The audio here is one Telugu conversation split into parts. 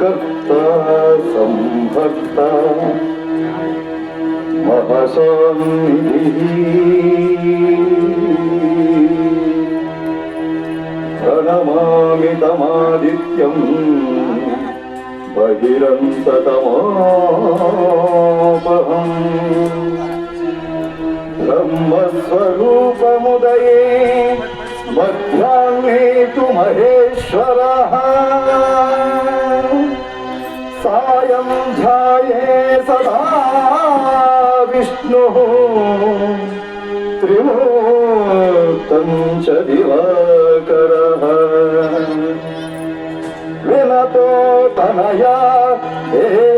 कर्ता संभक्ता महसन्निधिः प्रणमामि तमादित्यम् బహిరంతతమోపహం. బ్రహ్మస్వరూపముదయే మధ్యాహ్నే తు మహేశ్వర. సాయం ధ్యాయే సదా విష్ణు. త్రిమూర్తం చ దివాకర. தலையார் ஏ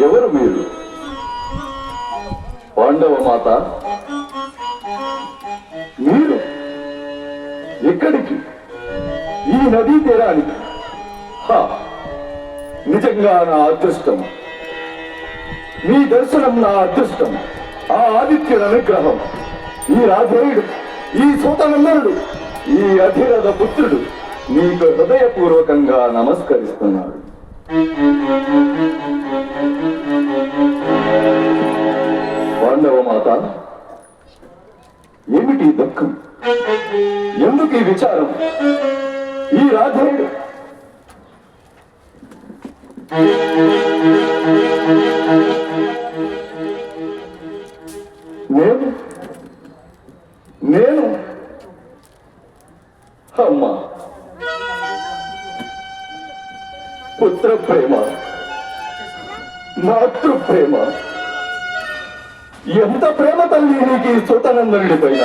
ఎవరు మీరు? పాండవ మాత? మీరు? ఎక్కడికి ఈ నదీ తీరానికి? నిజంగా నా అదృష్టం. మీ దర్శనం నా అదృష్టం. ఆ ఆదిత్యుల అనుగ్రహం. ఈ రాధేయుడు ఈ సూతనందనుడు ఈ అధిరథ పుత్రుడు మీకు హృదయపూర్వకంగా నమస్కరిస్తున్నాడు. మాత ఏమిటి దుఃఖం? ఎందుకు ఈ విచారం? ఈ రాధేయుడు నేను? నేను? అమ్మా! పుత్ర ప్రేమ మాతృ ప్రేమ ఎంత ప్రేమ తల్లి నీకు ఈ సుతనందనుడి పైన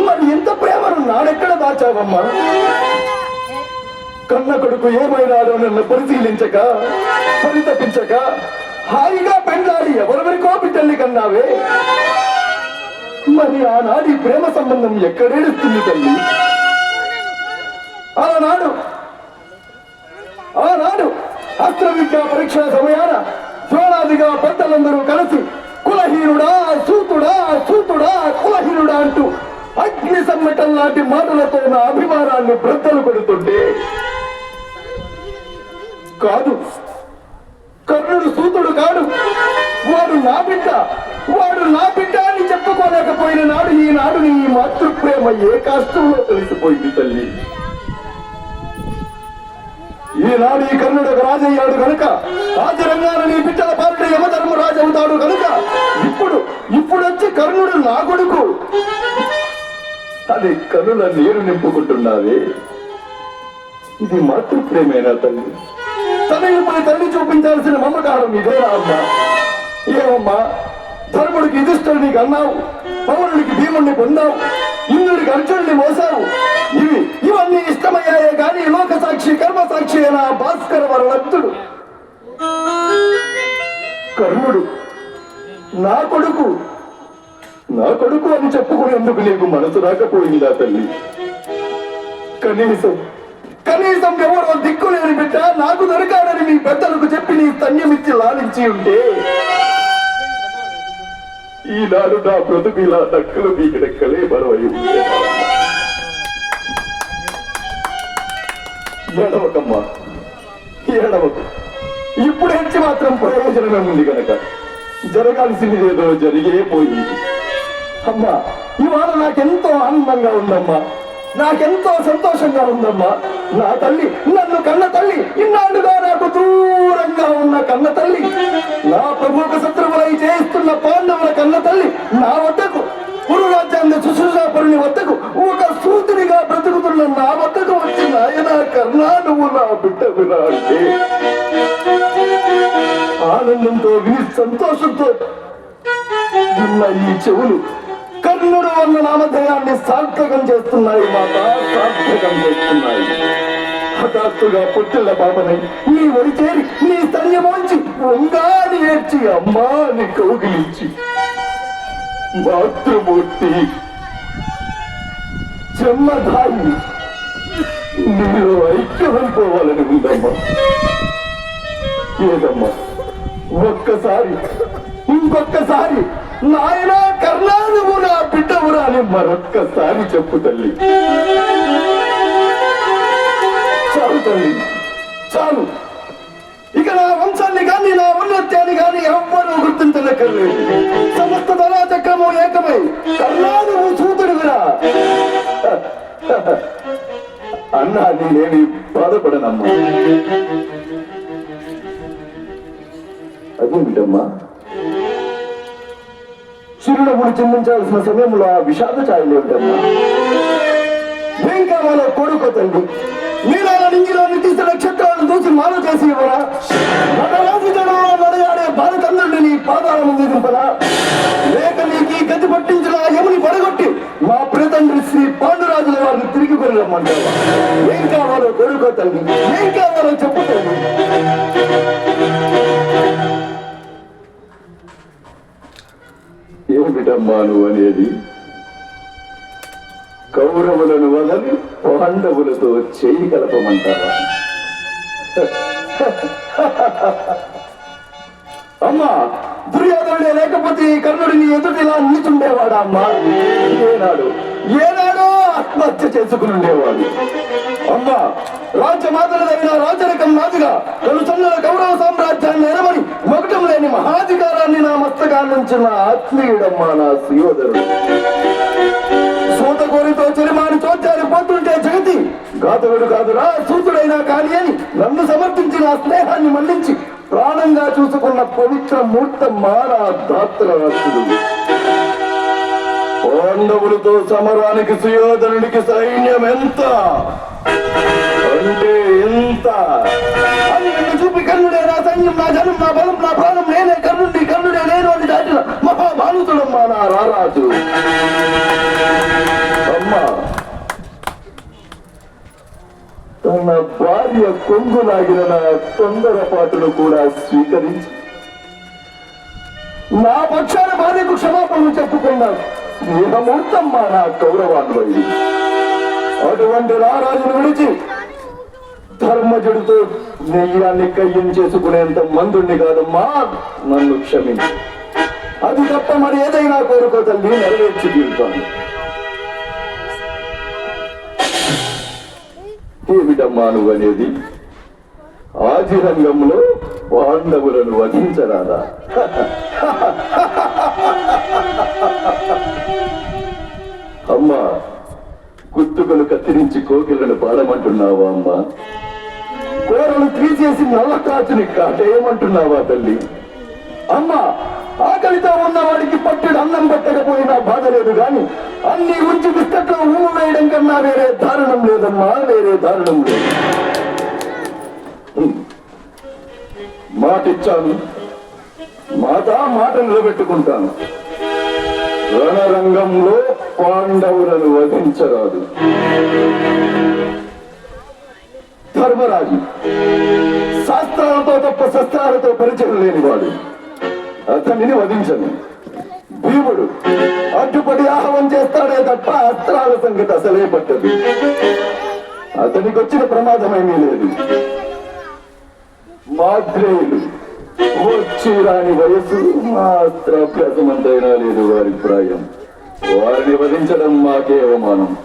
మరి ఎంత ప్రేమను నాడెక్కడ దాచావమ్మా? కన్న కొడుకు ఏమైనాడో నన్ను పరిశీలించక పరితపించక హాయిగా పెండాలి ఎవరెవరికో బిడ్డల్ని కన్నావే? మరి ఆనాడి ప్రేమ సంబంధం ఎక్కడేడుస్తుంది తల్లి? ఆనాడు ఆనాడు అస్త్ర విద్యా పరీక్ష సమయాన జోనాదిగా పెద్దలందరూ కలిసి కులహీనుడా సూతుడా సూతుడా కులహీనుడా అంటూ అగ్ని సమ్మటం లాంటి మాటలతో నా అభిమానాన్ని బ్రద్దలు పెడుతుండే కాదు కర్ణుడు సూతుడు కాడు. వాడు నా బిడ్డ వాడు నా బిడ్డ అని చెప్పుకోలేకపోయిన నాడు ఈనాడు నీ మాతృప్రేమ ఏ కష్టంలో తెలిసిపోయింది తల్లి. ఈనాడు ఈ కర్ణుడు ఒక రాజయ్యాడు కనుక రాజరంగాన నీ బిడ్డల పాలిట యమధర్మరాజు అవుతాడు కనుక ఇప్పుడు ఇప్పుడు వచ్చి కర్ణుడు నా కొడుకు. అది కనుల నీరు నింపుకుంటున్నావే. ఇది మాతృప్రేమేనా తల్లి? తనయుపై తల్లి చూపించాల్సిన మమకారం ఇదేనా అమ్మా. ఏమమ్మా? ధర్ముడికి నీకు అన్నావు పౌరుడికి భీముడిని పొందావు. ఇంద్రుడికి అర్జునుడిని మోసారు ఇవి ఇవన్నీ ఇష్టమయ్యాయే కానీ లోక సాక్షి కర్మ సాక్షి అయిన భాస్కర వరలత్తుడు కర్ణుడు నా కొడుకు నా కొడుకు అని చెప్పుకునేందుకు నీకు మనసు రాకపోయిందా తల్లి? కనీసం కనీసం ఎవరో దిక్కులేని బిడ్డ నాకు దొరకాలని మీ పెద్దలకు చెప్పి నీ తన్యమిచ్చి లాలించి ఉంటే ఈనాడు నా బ్రతుకు ఇలా దక్కలు మీకెక్కలే బరువై ఏడవకమ్మా ఏడవకు. ఇప్పుడు హెచ్చి మాత్రం ప్రయోజనమే ఉంది కనుక జరగాల్సింది ఏదో జరిగే పోయింది. అమ్మా ఇవాళ నాకెంతో ఆనందంగా ఉందమ్మా. నాకెంతో సంతోషంగా ఉందమ్మా. నా తల్లి నన్ను కన్న తల్లి ఇన్నాళ్ళుగా నాకు దూరంగా ఉన్న కన్న తల్లి. నా ప్రముఖ శత్రువు చేస్తున్న పాండవుల కన్న తల్లి నా వద్దకు గురు రాజ్యాన్ని వద్దకు ఒక సూతునిగా బ్రతుకుతున్న నా వద్దకు వచ్చిన నాయన కర్ణ నువ్వు నా బిడ్డ వినాలి ఆనందంతో వీరి సంతోషంతో నిన్న ఈ చెవులు కర్ణుడు అన్న నామధేయాన్ని సార్థకం చేస్తున్నాయి మాత సార్థకం చేస్తున్నాయి. హఠాత్తుగా పుట్టిన బాబనై నీ ఒడి చేరి నీ స్థలియమోంచి ఉంగాని ఏడ్చి అమ్మా అని కౌగిలించి. మాతృమూర్తి జన్మధాయి నీలో ఐక్యమైపోవాలని ఉందమ్మా. ఏదమ్మా? ఒక్కసారి ఇంకొక్కసారి నాయన కర్ణానువు నా బిడ్డవురా అని మరొక్కసారి చెప్పు తల్లి. చాలు తల్లి చాలు. ఇక నా వంశాన్ని కానీ నా ఉన్నత్యాన్ని కానీ ఎవ్వరూ గుర్తించలేకర్లేదు సమస్త ధనాచక్రము ఏకమై కర్ణానువు సూతుడుగురా అన్నా నేనేమి బాధపడనమ్మా. అదేమిటమ్మా చిరునవ్వులు చెందించాల్సిన సమయంలో ఆ విషాద ఛాయలు ఏమిటమ్మా? ఇంకా కావాలో కొడుకు తండ్రి నీలాల నక్షత్రాలను చేసి ఇవ్వరా? నటరాజు జనంలో నడయాడే భారతందుడిని నీ పాదాల ముందు దింపరా లేక నీకు ఈ గతి పట్టించిన ఆ యముని పడగొట్టి మా ప్రతండ్రి శ్రీ పాండురాజుల వారిని తిరిగి కొనరమ్మంటావా? ఏం కావాలో కొడుకో తల్లి ఏం కావాలో చెప్పు తల్లి. ఏమిటమ్మా నువ్వు అనేది? కౌరవులను వదలి పాండవులతో చేయి కలపమంటారా అమ్మా దుర్యోధనుడే లేకపోతే కర్ణుడిని ఎదుటి ఇలా నిలుచుండేవాడా అమ్మా? ఏనాడు ఏనాడు ఆత్మహత్య చేసుకుని ఉండేవాడు అమ్మా రాజ్యమాతలదైన రాజరకం నాదుగా తొలుచున్న గౌరవ సామ్రాజ్యాన్ని ఎరమని మొగటం లేని మహాధికారాన్ని నా మస్తకాన్నించిన ఆత్మీయుడమ్మా నా సుయోధరుడు సూత కోరితో జగతి కాదురా సూతుడైనా కాని అని నన్ను సమర్పించిన ఆ స్నేహాన్ని మళ్ళించి ప్రాణంగా చూసుకున్న పవిత్ర మూర్తమ్మా నా దాత్రరాష్ట్రుడు పాండవులతో సమరానికి సుయోధనుడికి సైన్యం ఎంత? అంటే ఎంత? అని నన్ను చూపి కర్ణుడే నా సైన్యం నా జనం నా బలం నా ప్రాణం నేనే కర్ణుడి కర్ణుడే నేను అని దాటిన మహాభానుతుడమ్మా నా రారాజు. అమ్మా తన భార్య కొంగులాగిన నా తొందరపాటును కూడా స్వీకరించి నా పక్షాన భార్యకు క్షమాపణలు చెప్పుకున్నాను స్నేహమూర్తమ్మా నా కౌరవాన్వయుడు అటువంటి రారాజును విడిచి ధర్మజుడితో నెయ్యాన్ని కయ్యం చేసుకునేంత మందుణ్ణి కాదమ్మా నన్ను క్షమించి. అది తప్ప మరి ఏదైనా కోరుకో తల్లి నెరవేర్చి తీరుతాను ఏమిటమ్మా నువ్వు అనేది ఆదిరంగంలో పాండవులను వధించరాదా? అమ్మా గుత్తుకలు కత్తిరించి కోకిలను పాడమంటున్నావా అమ్మా? కూరలు తీసేసి నల్ల కాచుని కాటేయమంటున్నావా తల్లి? అమ్మా ఆకలితో ఉన్నవాడికి పట్టుడు అన్నం పెట్టకపోయినా బాధ లేదు కానీ అన్ని ఉంచి బిస్కట్లో ఊము వేరే దారుణం లేదమ్మా వేరే దారుణం లేదు. హ్మ్. మాటిచ్చాను. మాట మాట నిలబెట్టుకుంటాను. రణరంగంలో పాండవులను వధించరాదు. ధర్మరాజు శాస్త్రాలతో తప్ప శస్త్రాలతో పరిచయం లేనివాడు. అతనిని వధించను. భీముడు. అడ్డుపడి ఆహ్వం చేస్తాడే తప్ప అస్త్రాల సంగతి అసలే పట్టదు. అతనికి వచ్చిన ప్రమాదమేమీ లేదు. మాద్రేయులు వచ్చి రాని వయసు మాత్రాభ్యాసం అంతైనా లేదు వారి ప్రాయం. వారిని వధించడం మాకే అవమానం.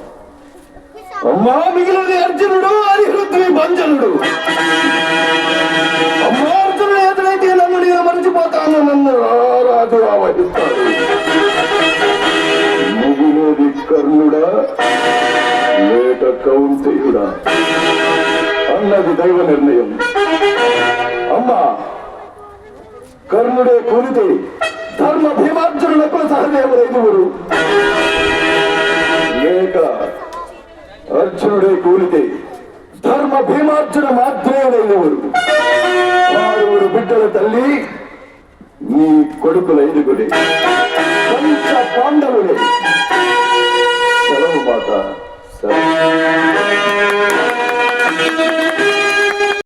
అమ్మా మిగిలిన అర్జునుడు హరిహృద్వి భంజనుడు. అర్జునుడు నన్ను నేను మర్చిపోతాను నన్ను. రారాజు ఆవహిస్తాడు. మిగిలేది కర్ణుడా లేక కౌంతేయుడా. అన్నది దైవ నిర్ణయం. అమ్మా కర్ణుడే కూలితే ధర్మ భీమార్జునులకు సహదేవుడు ఐదుగురు. లేక అర్జునుడే కూలితే ధర్మ భీమార్జున మాధ్రేయుడైనవాడు ఆరుగురు బిడ్డల తల్లి నీ కొడుకుల ఎదుగుడి పంచ పాండవులే. సెలవు బాట సరే.